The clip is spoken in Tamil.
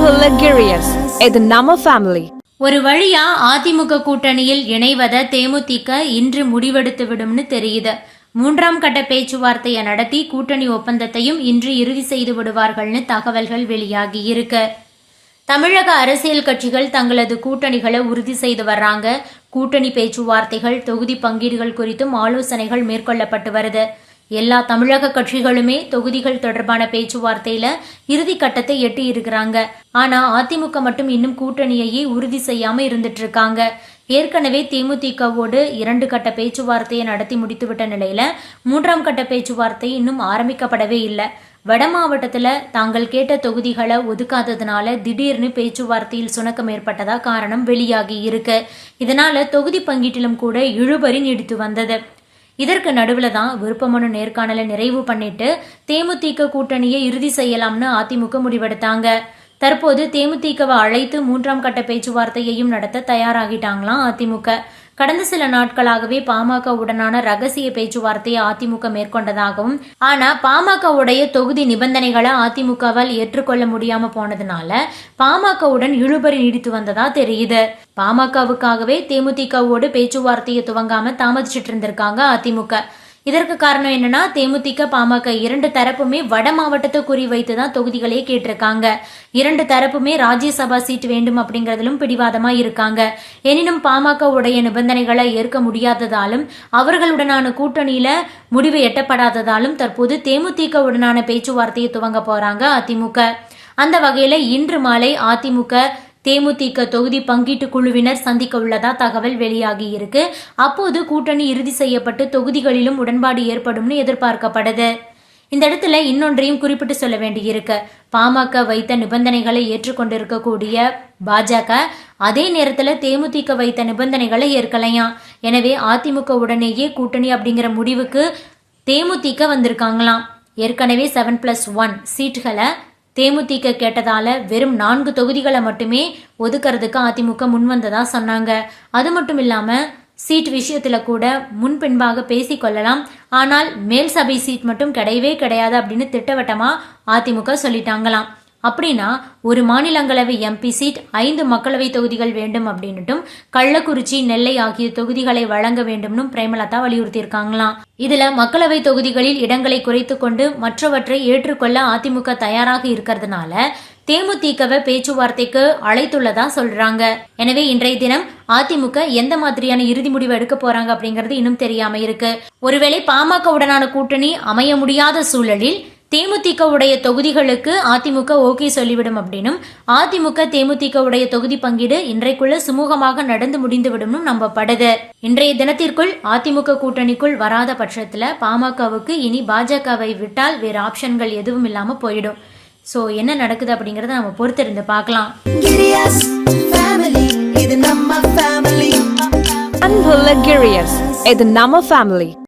இது நம்ம ஃபேமிலி ஒரு வழியா அதிமுக கூட்டணியில் இணைவத தேமுதிக இன்று முடிவெடுத்து விடும்னு தெரியுது. மூன்றாம் கட்ட பேச்சுவார்த்தையை நடத்தி கூட்டணி ஒப்பந்தத்தையும் இன்று இறுதி செய்து விடுவார்கள்னு தகவல்கள் வெளியாகி இருக்கு. தமிழக அரசியல் கட்சிகள் தங்களது கூட்டணிகளை உறுதி செய்து வர்றாங்க. கூட்டணி பேச்சுவார்த்தைகள் தொகுதி பங்கீடுகள் குறித்தும் ஆலோசனைகள் மேற்கொள்ளப்பட்டு வருது. எல்லா தமிழக கட்சிகளுமே தொகுதிகள் தொடர்பான பேச்சுவார்த்தையில இறுதி கட்டத்தை எட்டி இருக்கிறாங்க ஆனா அதிமுக மட்டும் இன்னும் கூட்டணியையே உறுதி செய்யாம இருந்துட்டு இருக்காங்க ஏற்கனவே தேமுதிகவோடு இரண்டு கட்ட பேச்சுவார்த்தையை நடத்தி முடித்துவிட்ட நிலையில மூன்றாம் கட்ட பேச்சுவார்த்தை இன்னும் ஆரம்பிக்கப்படவே இல்லை. வட மாவட்டத்துல தாங்கள் கேட்ட தொகுதிகளை ஒதுக்காததுனால திடீர்னு பேச்சுவார்த்தையில் சுணக்கம் ஏற்பட்டதா காரணம் வெளியாகி இருக்கு. இதனால தொகுதி பங்கீட்டிலும் கூட இழுபறி நீடித்து வந்தது. இதற்கு நடுவில் தான் விருப்பமனு நேர்காணலை நிறைவு பண்ணிட்டு தேமுதிக கூட்டணியை இறுதி செய்யலாம்னு அதிமுக முடிவெடுத்தாங்க. தற்போது தேமுதிகவை அழைத்து மூன்றாம் கட்ட பேச்சுவார்த்தையையும் நடத்த தயாராகிட்டாங்களாம் அதிமுக. கடந்த சில நாட்களாகவே பாமக உடனான ரகசிய பேச்சுவார்த்தையை அதிமுக மேற்கொண்டதாகவும் ஆனா பாமகவுடைய தொகுதி நிபந்தனைகளை அதிமுகவால் ஏற்றுக்கொள்ள முடியாம போனதுனால பாமகவுடன் இழுபறி நீடித்து வந்ததா தெரியுது. பாமகவுக்காகவே தேமுதிகவோடு பேச்சுவார்த்தையை துவங்காம தாமதிச்சிட்டு இருந்திருக்காங்க அதிமுக. இதற்கு காரணம் என்னன்னா தேமுதிக பாமக இரண்டு தரப்புமே வட மாவட்டத்தை குறிவைத்து தான் தொகுதிகளையே கேட்டிருக்காங்க. இரண்டு தரப்புமே ராஜ்யசபா சீட் வேண்டும் அப்படிங்கறதிலும் பிடிவாதமா இருக்காங்க. எனினும் பாமக உடைய நிபந்தனைகளை ஏற்க முடியாததாலும் அவர்களுடனான கூட்டணியில முடிவு எட்டப்படாததாலும் தற்போது தேமுதிக உடனான பேச்சுவார்த்தையை துவங்க போறாங்க அதிமுக. அந்த வகையில இன்று மாலை அதிமுக தேமுதிக தொகுதி பங்கீட்டு குழுவினர் சந்திக்க உள்ளதா தகவல் வெளியாகி இருக்கு. அப்போது கூட்டணி இறுதி செய்யப்பட்டு தொகுதிகளிலும் உடன்பாடு ஏற்படும்னு எதிர்பார்க்கப்படுது இந்த இடத்துல இன்னொன்றையும் குறிப்பிட்டு சொல்ல வேண்டியிருக்கு. பாமக வைத்த நிபந்தனைகளை ஏற்றுக்கொண்டிருக்கக்கூடிய பாஜக அதே நேரத்தில் தேமுதிக வைத்த நிபந்தனைகளை ஏற்கலையாம் எனவே அதிமுக உடனேயே கூட்டணி அப்படிங்கிற முடிவுக்கு தேமுதிக வந்திருக்காங்களாம். ஏற்கனவே செவன் பிளஸ் ஒன் சீட்டுகளை தேமுதிக கேட்டதால வெறும் நான்கு தொகுதிகளை மட்டுமே ஒதுக்கிறதுக்கு அதிமுக முன்வந்ததா சொன்னாங்க. அது மட்டும் இல்லாம சீட் விஷயத்துல கூட முன்பின்பாக பேசி கொள்ளலாம். ஆனால் மேல் சபை சீட் மட்டும் கிடையவே கிடையாது அப்படின்னு திட்டவட்டமா அதிமுக சொல்லிட்டாங்களாம். அப்படின்னா ஒரு மாநிலங்களவை எம்பி சீட் ஐந்து மக்களவை தொகுதிகள் வேண்டும் அப்படின்னுட்டும் கள்ளக்குறிச்சி நெல்லை ஆகிய தொகுதிகளை வழங்க வேண்டும்னு பிரேமலதா வலியுறுத்தியிருக்காங்களாம். இதுல மக்களவை தொகுதிகளில் இடங்களை குறைத்து கொண்டு மற்றவற்றை ஏற்றுக்கொள்ள அதிமுக தயாராக இருக்கிறதுனால தேமுதிகவை பேச்சுவார்த்தைக்கு அழைத்துள்ளதா சொல்றாங்க. எனவே இன்றைய தினம் அதிமுக எந்த மாதிரியான இறுதி முடிவு எடுக்க போறாங்க அப்படிங்கறது இன்னும் தெரியாம இருக்கு. ஒருவேளை பாமக உடனான கூட்டணி அமைய முடியாத சூழலில் தேமுதிக உடைய தொகுதிகளுக்கு அதிமுக ஓகே சொல்லிவிடும் அப்படின்னும் அதிமுக தேமுதிக உடைய தொகுதி பங்கீடு இன்றைக்குள்ள சுமூகமாக நடந்து முடிந்துவிடும் நம்பப்படுது. இன்றைய தினத்திற்குள் அதிமுக கூட்டணிக்குள் வராத பட்சத்துல பாமகவுக்கு இனி பாஜகவை விட்டால் வேறு ஆப்ஷன்கள் எதுவும் இல்லாம போயிடும். ஸோ என்ன நடக்குது அப்படிங்கறத நம்ம பொறுத்திருந்து பார்க்கலாம். அன்புள்ள கிரியர்ஸ் இது நம்ம ஃபேமிலி